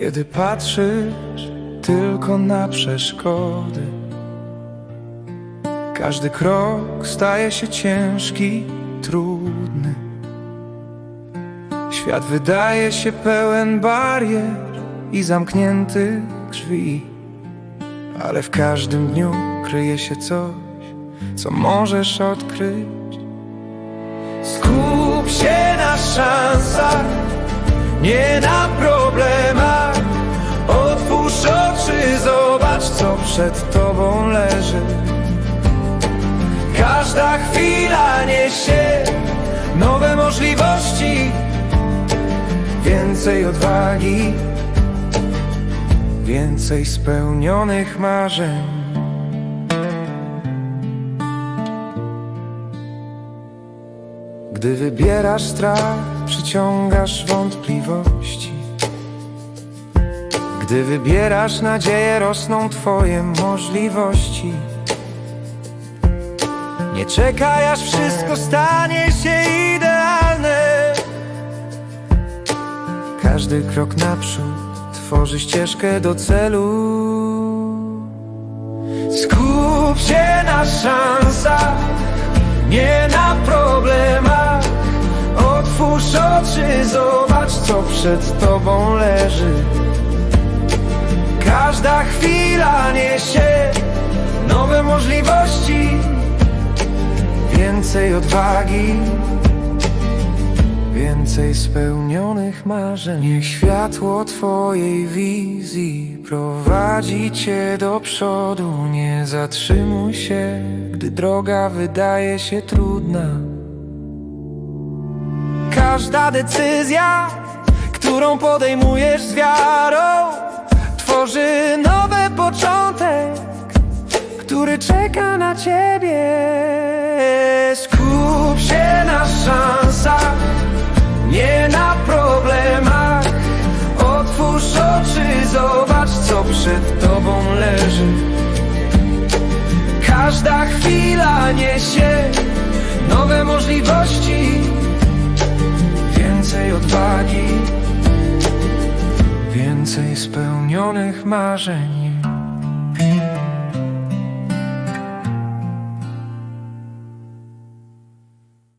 Kiedy patrzysz tylko na przeszkody, każdy krok staje się ciężki, trudny. Świat wydaje się pełen barier i zamkniętych drzwi, ale w każdym dniu kryje się coś, co możesz odkryć. Skup się na szansach, nie na problemach. Przed tobą leży. Każda chwila niesie nowe możliwości, więcej odwagi, więcej spełnionych marzeń. Gdy wybierasz strach, przyciągasz wątpliwości. Gdy wybierasz nadzieję, rosną twoje możliwości. Nie czekaj, aż wszystko stanie się idealne. Każdy krok naprzód tworzy ścieżkę do celu. Skup się na szansach, nie na problemach. Otwórz oczy, zobacz, co przed tobą leży. Możliwości, więcej odwagi, więcej spełnionych marzeń. Niech światło Twojej wizji prowadzi Cię do przodu. Nie zatrzymuj się, gdy droga wydaje się trudna. Każda decyzja, którą podejmujesz z wiarą, tworzy nowy początek, czeka na ciebie. Skup się na szansach, nie na problemach. Otwórz oczy, zobacz, co przed tobą leży. Każda chwila niesie nowe możliwości, więcej odwagi, więcej spełnionych marzeń.